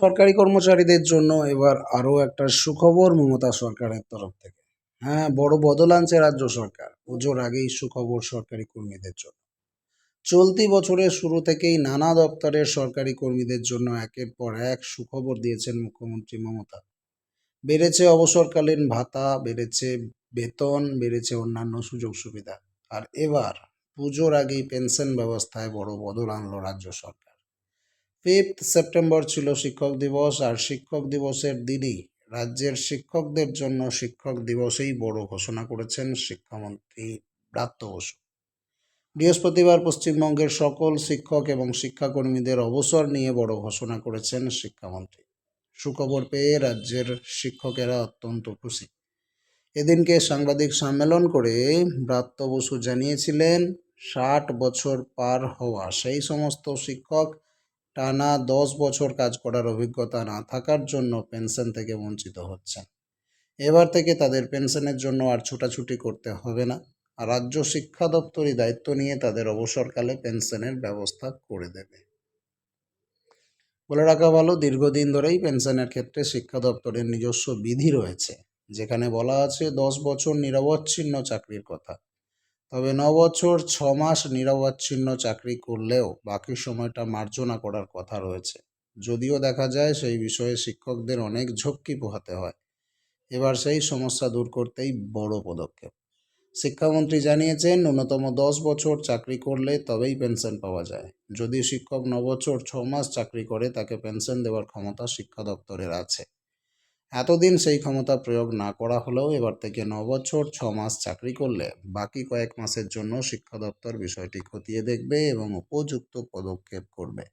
সরকারি কর্মচারীদের জন্য এবার আরও একটা সুখবর মমতা সরকারের তরফ থেকে। হ্যাঁ বড় বদল আনছে রাজ্য সরকার। পুজোর আগেই সুখবর সরকারি কর্মীদের জন্য। চলতি বছরের শুরু থেকেই নানা দপ্তরের সরকারি কর্মীদের জন্য একের পর এক সুখবর দিয়েছেন মুখ্যমন্ত্রী মমতা। বেড়েছে অবসরকালীন ভাতা, বেড়েছে বেতন, বেড়েছে অন্যান্য সুযোগ সুবিধা। আর এবার পুজোর আগেই পেনশন ব্যবস্থায় বড় বদল আনলো রাজ্য সরকার। ফিফথ সেপ্টেম্বর ছিল শিক্ষক দিবস, আর শিক্ষক দিবসের দিনই রাজ্যের শিক্ষকদের জন্য শিক্ষক দিবসেই বড় ঘোষণা করেছেন শিক্ষামন্ত্রী ব্রাত্য বসু। বৃহস্পতিবার পশ্চিমবঙ্গের সকল শিক্ষক এবং শিক্ষাকর্মীদের অবসর নিয়ে বড় ঘোষণা করেছেন শিক্ষামন্ত্রী। সুখবর পেয়ে রাজ্যের শিক্ষকেরা অত্যন্ত খুশি। এদিনকে সাংবাদিক সম্মেলন করে ব্রাত্য বসু জানিয়েছিলেন, ষাট বছর পার হওয়া সেই সমস্ত শিক্ষক টানা দশ বছর কাজ করার অভিজ্ঞতা না থাকার জন্য পেনশন থেকে বঞ্চিত হচ্ছেন। এবার থেকে তাদের পেনশনের জন্য আর ছোটাছুটি করতে হবে না। আর রাজ্য শিক্ষা দপ্তরই দায়িত্ব নিয়ে তাদের অবসরকালে পেনশনের ব্যবস্থা করে দেবে। বলে রাখা ভালো, দীর্ঘদিন ধরেই পেনশনের ক্ষেত্রে শিক্ষা দপ্তরের নিজস্ব বিধি রয়েছে, যেখানে বলা আছে দশ বছর নিরবচ্ছিন্ন চাকরির কথা। তবে ন বছর ছ মাস নিরবচ্ছিন্ন চাকরি করলেও বাকি সময়টা মার্জনা করার কথা রয়েছে। যদিও দেখা যায় সেই বিষয়ে শিক্ষকদের অনেক ঝক্কি পোহাতে হয়। এবার সেই সমস্যা দূর করতেই বড় পদক্ষেপ। শিক্ষামন্ত্রী জানিয়েছেন, ন্যূনতম দশ বছর চাকরি করলে তবেই পেনশন পাওয়া যায়। যদি শিক্ষক ন বছর ছ মাস চাকরি করে, তাকে পেনশন দেওয়ার ক্ষমতা শিক্ষা দপ্তরের আছে। এতদিন সেই ক্ষমতা প্রয়োগ না করা হলেও এবার থেকে ন বছর ছ মাস চাকরি করলে বাকি কয়েক মাসের জন্য শিক্ষা দপ্তর বিষয়টি খতিয়ে দেখবে এবং উপযুক্ত পদক্ষেপ করবে।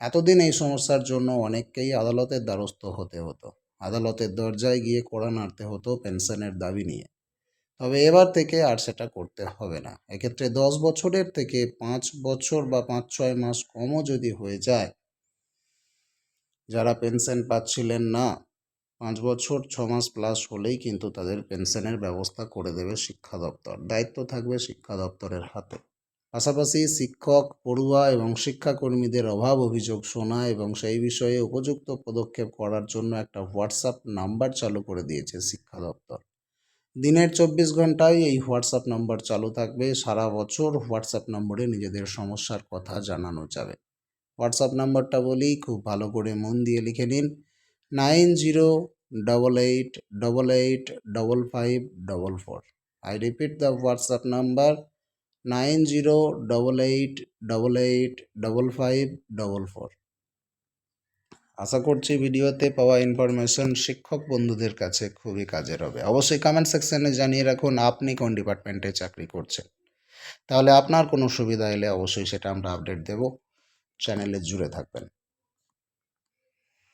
এতদিন এই সমস্যার জন্য অনেককেই আদালতের দ্বারস্থ হতে হতো। আদালতের দরজায় গিয়ে কোড়া নাড়তে হতো পেনশনের দাবি নিয়ে। তবে এবার থেকে আর সেটা করতে হবে না। এক্ষেত্রে দশ বছরের থেকে পাঁচ বছর বা পাঁচ ছয় মাস কমও যদি হয়ে যায়, যারা পেনশন পাচ্ছিলেন না পাঁচ বছর, ছ মাস প্লাস হলেই কিন্তু তাদের পেনশনের ব্যবস্থা করে দেবে শিক্ষা দপ্তর। দায়িত্ব থাকবে শিক্ষা দপ্তরের হাতে। পাশাপাশি শিক্ষক, পড়ুয়া এবং শিক্ষাকর্মীদের অভাব অভিযোগ শোনা এবং সেই বিষয়ে উপযুক্ত পদক্ষেপ করার জন্য একটা হোয়াটসঅ্যাপ নাম্বার চালু করে দিয়েছে শিক্ষা দপ্তর। দিনের চব্বিশ ঘন্টায় এই হোয়াটসঅ্যাপ নম্বর চালু থাকবে। সারা বছর হোয়াটসঅ্যাপ নম্বরে নিজেদের সমস্যার কথা জানানো যাবে। হোয়াটসঅ্যাপ নাম্বারটা বলি, খুব ভালো করে মন দিয়ে লিখে নিন। Nine zero double eight double eight double five double four I repeat the WhatsApp number nine zero double eight double eight double five double four আশা করছি ভিডিওতে পাওয়া ইনফরমেশন শিক্ষক বন্ধুদের কাছে খুবই কাজের হবে। অবশ্যই কমেন্ট সেকশনে জানিয়ে রাখুন আপনি কোন ডিপার্টমেন্টে চাকরি করছেন। তাহলে আপনার কোনো সুবিধা এলে অবশ্যই সেটা আমরা আপডেট দেব। চ্যানেলে জুড়ে থাকবেন।